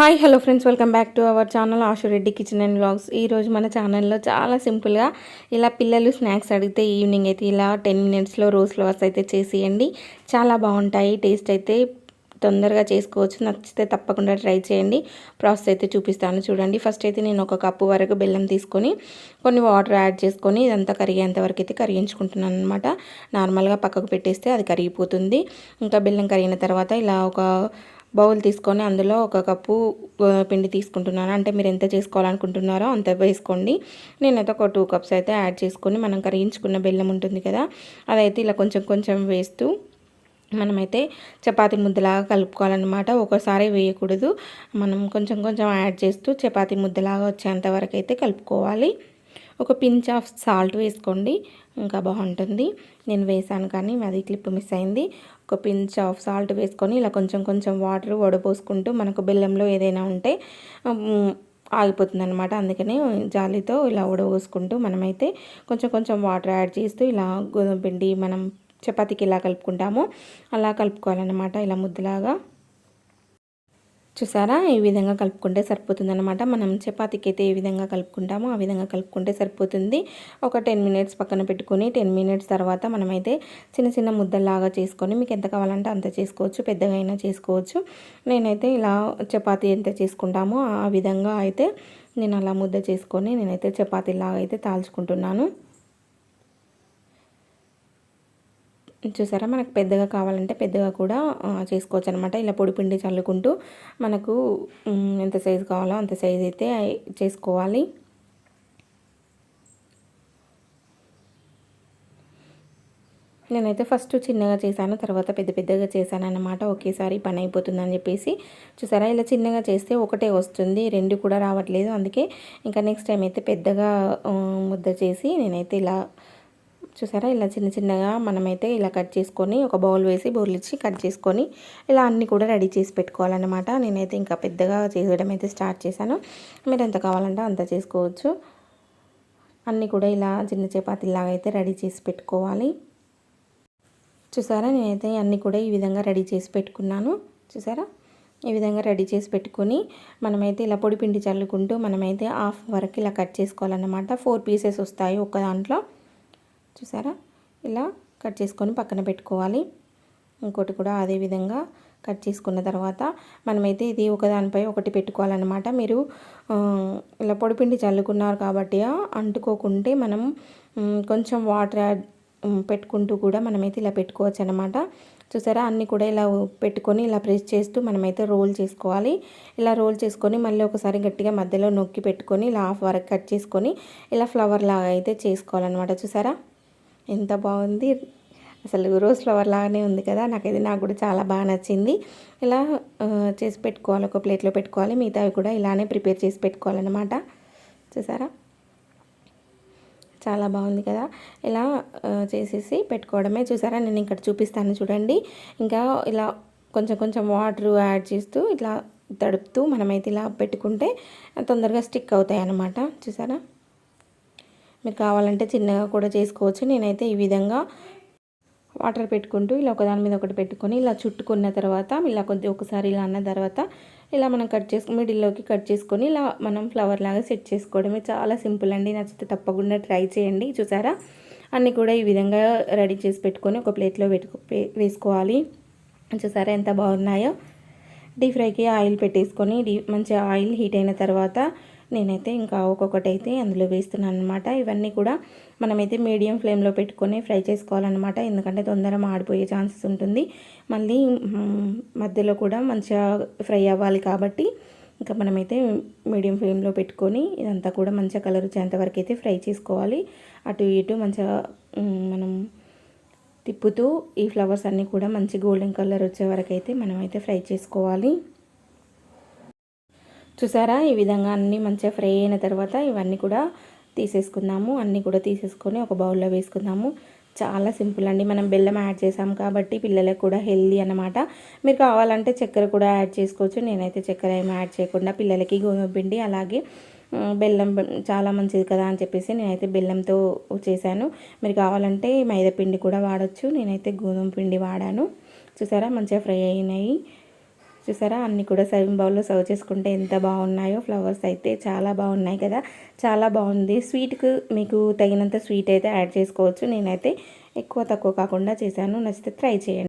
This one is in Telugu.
Hi hello friends welcome back to our channel Ashu Reddy kitchen and vlogs. ఈరోజు మన ఛానల్లో చాలా సింపుల్గా ఇలా పిల్లలు స్నాక్స్ అడిగితే ఈవినింగ్ అయితే ఇలా టెన్ మినిట్స్లో రోజ్ ఫ్లవర్స్ అయితే చేసేయండి. చాలా బాగుంటాయి టేస్ట్ అయితే తొందరగా చేసుకోవచ్చు. నచ్చితే తప్పకుండా ట్రై చేయండి. ప్రాసెస్ అయితే చూపిస్తాను. చూడండి. ఫస్ట్ అయితే నేను ఒక కప్పు వరకు బెల్లం తీసుకొని కొన్ని వాటర్ యాడ్ చేసుకొని ఇదంతా కరిగేంత వరకు అయితే కరిగించుకుంటున్నాను అనమాట నార్మల్గా పక్కకు పెట్టేస్తే అది కరిగిపోతుంది. ఇంకా బెల్లం కరిగిన తర్వాత ఇలా ఒక బౌల్ తీసుకొని అందులో ఒక కప్పు పిండి తీసుకుంటున్నాను. అంటే మీరు ఎంత చేసుకోవాలనుకుంటున్నారో అంత వేసుకోండి. నేనైతే ఒక టూ కప్స్ అయితే యాడ్ చేసుకొని మనం కరిగించుకున్న బెల్లం ఉంటుంది కదా అదైతే ఇలా కొంచెం కొంచెం వేస్తూ మనమైతే చపాతి ముద్దలాగా కలుపుకోవాలన్నమాట. ఒకసారి వేయకూడదు. మనం కొంచెం కొంచెం యాడ్ చేస్తూ చపాతి ముద్దలాగా వచ్చేంత వరకు అయితే కలుపుకోవాలి. ఒక పించ్ ఆఫ్ సాల్ట్ వేసుకోండి. ఇంకా బాగుంటుంది. నేను వేసాను కానీ అది క్లిప్ మిస్ అయింది. ఒక పించ్ ఆఫ్ సాల్ట్ వేసుకొని ఇలా కొంచెం కొంచెం వాటర్ వడపోసుకుంటూ మనకు బెల్లంలో ఏదైనా ఉంటే ఆగిపోతుంది అనమాట జాలితో ఇలా ఉడవోసుకుంటూ మనమైతే కొంచెం కొంచెం వాటర్ యాడ్ చేస్తూ ఇలా గోధుమ పిండి మనం చపాతీకి ఇలా కలుపుకుంటామో. అలా కలుపుకోవాలన్నమాట ఇలా ముద్దలాగా. చూసారా? ఈ విధంగా కలుపుకుంటే సరిపోతుంది అనమాట మనం చపాతీకి అయితే ఏ విధంగా కలుపుకుంటామో ఆ విధంగా కలుపుకుంటే సరిపోతుంది. ఒక టెన్ మినిట్స్ పక్కన పెట్టుకొని టెన్ మినిట్స్ తర్వాత మనమైతే చిన్న చిన్న ముద్దల్లాగా చేసుకొని మీకు ఎంత కావాలంటే అంత చేసుకోవచ్చు పెద్దగా అయినా చేసుకోవచ్చు. నేనైతే ఇలా చపాతీ ఎంత చేసుకుంటామో ఆ విధంగా అయితే నేను అలా ముద్ద చేసుకొని నేనైతే చపాతీలాగా అయితే తాల్చుకుంటున్నాను. చూసారా? మనకు పెద్దగా కావాలంటే పెద్దగా కూడా చేసుకోవచ్చు అనమాట ఇలా పొడి పిండి చల్లుకుంటూ మనకు ఎంత సైజు కావాలో అంత సైజు అయితే చేసుకోవాలి. నేనైతే ఫస్ట్ చిన్నగా చేశాను తర్వాత పెద్ద పెద్దగా చేశాను అనమాట ఒకేసారి పని అయిపోతుందని చెప్పేసి. చూసారా? ఇలా చిన్నగా చేస్తే ఒకటే వస్తుంది రెండు కూడా రావట్లేదు. అందుకే ఇంకా నెక్స్ట్ టైం అయితే పెద్దగా ముద్ద చేసి నేనైతే ఇలా చూసారా? ఇలా చిన్న చిన్నగా మనమైతే ఇలా కట్ చేసుకొని ఒక బౌల్ వేసి బోర్లిచ్చి కట్ చేసుకొని ఇలా అన్నీ కూడా రెడీ చేసి పెట్టుకోవాలన్నమాట. నేనైతే ఇంకా పెద్దగా చేయడం అయితే స్టార్ట్ చేశాను. మీరు ఎంత కావాలంటే అంత చేసుకోవచ్చు. అన్నీ కూడా ఇలా చిన్న చపాతీలాగా అయితే రెడీ చేసి పెట్టుకోవాలి. చూసారా? నేనైతే అన్నీ కూడా ఈ విధంగా రెడీ చేసి పెట్టుకున్నాను. చూసారా? ఈ విధంగా రెడీ చేసి పెట్టుకొని మనమైతే ఇలా పొడి పిండి చల్లుకుంటూ మనమైతే హాఫ్ వరకు ఇలా కట్ చేసుకోవాలన్నమాట. ఫోర్ పీసెస్ వస్తాయి ఒక దాంట్లో. చూసారా? ఇలా కట్ చేసుకొని పక్కన పెట్టుకోవాలి. ఇంకోటి కూడా అదే విధంగా కట్ చేసుకున్న తర్వాత మనమైతే ఇది ఒకదానిపై ఒకటి పెట్టుకోవాలన్నమాట. మీరు ఇలా పొడిపిండి చల్లుకున్నారు కాబట్టి అంటుకోకుంటే మనం కొంచెం వాటర్ యాడ్ పెట్టుకుంటూ కూడా మనమైతే ఇలా పెట్టుకోవచ్చు అనమాట చూసారా? అన్నీ కూడా ఇలా పెట్టుకొని ఇలా ప్రెస్ చేస్తూ మనమైతే రోల్ చేసుకోవాలి. ఇలా రోల్ చేసుకొని మళ్ళీ ఒకసారి గట్టిగా మధ్యలో నొక్కి పెట్టుకొని ఇలా హాఫ్ వరకు కట్ చేసుకొని ఇలా ఫ్లవర్ లాగా అయితే చేసుకోవాలన్నమాట. చూసారా? ఎంత బాగుంది. అసలు రోజ్ ఫ్లవర్ లాగానే ఉంది కదా. నాకైతే నాకు కూడా చాలా బాగా నచ్చింది. ఇలా చేసి పెట్టుకోవాలి. ఒక ప్లేట్లో పెట్టుకోవాలి. మిగతావి కూడా ఇలానే ప్రిపేర్ చేసి పెట్టుకోవాలన్నమాట. చూసారా? చాలా బాగుంది కదా. ఇలా చేసేసి పెట్టుకోవడమే. చూసారా? నేను ఇక్కడ చూపిస్తాను చూడండి. ఇంకా ఇలా కొంచెం కొంచెం వాటర్ యాడ్ చేస్తూ ఇట్లా తడుపుతూ మనమైతే ఇలా పెట్టుకుంటే తొందరగా స్టిక్ అవుతాయి అన్నమాట చూసారా? మీరు కావాలంటే చిన్నగా కూడా చేసుకోవచ్చు. నేనైతే ఈ విధంగా వాటర్ పెట్టుకుంటూ ఇలా ఒకదాని మీద ఒకటి పెట్టుకొని ఇలా చుట్టుకున్న తర్వాత ఇలా కొద్ది ఒకసారి ఇలా అన్న తర్వాత ఇలా మనం కట్ చేసుకుని మిడిల్లోకి కట్ చేసుకొని ఇలా మనం ఫ్లవర్ లాగా సెట్ చేసుకోవడమే చాలా సింపుల్ అండి. నచ్చితే తప్పకుండా ట్రై చేయండి. చూసారా? అన్నీ కూడా ఈ విధంగా రెడీ చేసి పెట్టుకొని ఒక ప్లేట్లో పెట్టుకో వేసుకోవాలి. చూసారా ఎంత బాగున్నాయో? డీప్ ఫ్రైకి ఆయిల్ పెట్టేసుకొని డీ మంచి ఆయిల్ హీట్ అయిన తర్వాత నేనైతే ఇంకా ఒక్కొక్కటి అయితే అందులో వేస్తున్నాను అనమాట ఇవన్నీ కూడా మనమైతే మీడియం ఫ్లేమ్లో పెట్టుకొని ఫ్రై చేసుకోవాలన్నమాట. ఎందుకంటే తొందరగా మాడిపోయే ఛాన్సెస్ ఉంటుంది. మళ్ళీ మధ్యలో కూడా మంచిగా ఫ్రై అవ్వాలి కాబట్టి ఇంకా మనమైతే మీడియం ఫ్లేమ్లో పెట్టుకొని ఇదంతా కూడా మంచిగా కలర్ వచ్చేంత వరకు అయితే ఫ్రై చేసుకోవాలి. అటు ఇటు మంచిగా మనం తిప్పుతూ ఈ ఫ్లవర్స్ అన్నీ కూడా మంచి గోల్డెన్ కలర్ వచ్చే వరకు అయితే మనమైతే ఫ్రై చేసుకోవాలి. చూసారా? ఈ విధంగా అన్నీ మంచిగా ఫ్రై అయిన తర్వాత ఇవన్నీ కూడా తీసేసుకుందాము. అన్నీ కూడా తీసేసుకొని ఒక బౌల్లో వేసుకుందాము. చాలా సింపుల్ అండి. మనం బెల్లం యాడ్ చేసాం కాబట్టి పిల్లలకు కూడా హెల్దీ అనమాట మీరు కావాలంటే చక్కెర కూడా యాడ్ చేసుకోవచ్చు. నేనైతే చక్కెర ఏమి యాడ్ చేయకుండా పిల్లలకి గోధుమ పిండి అలాగే బెల్లం చాలా మంచిది కదా అని చెప్పేసి నేనైతే బెల్లంతో చేశాను. మీరు కావాలంటే మైదా పిండి కూడా వాడచ్చు. నేనైతే గోధుమ పిండి వాడాను. చూసారా? మంచిగా ఫ్రై అయినాయి. చూసారా? అన్నీ కూడా సర్వింగ్ బౌల్లో సర్వ్ చేసుకుంటే ఎంత బాగున్నాయో ఫ్లవర్స్ అయితే చాలా బాగున్నాయి కదా? చాలా బాగుంది. స్వీట్కి మీకు తగినంత స్వీట్ అయితే యాడ్ చేసుకోవచ్చు. నేనైతే ఎక్కువ తక్కువ కాకుండా చేశాను. నచ్చితే ట్రై చేయండి.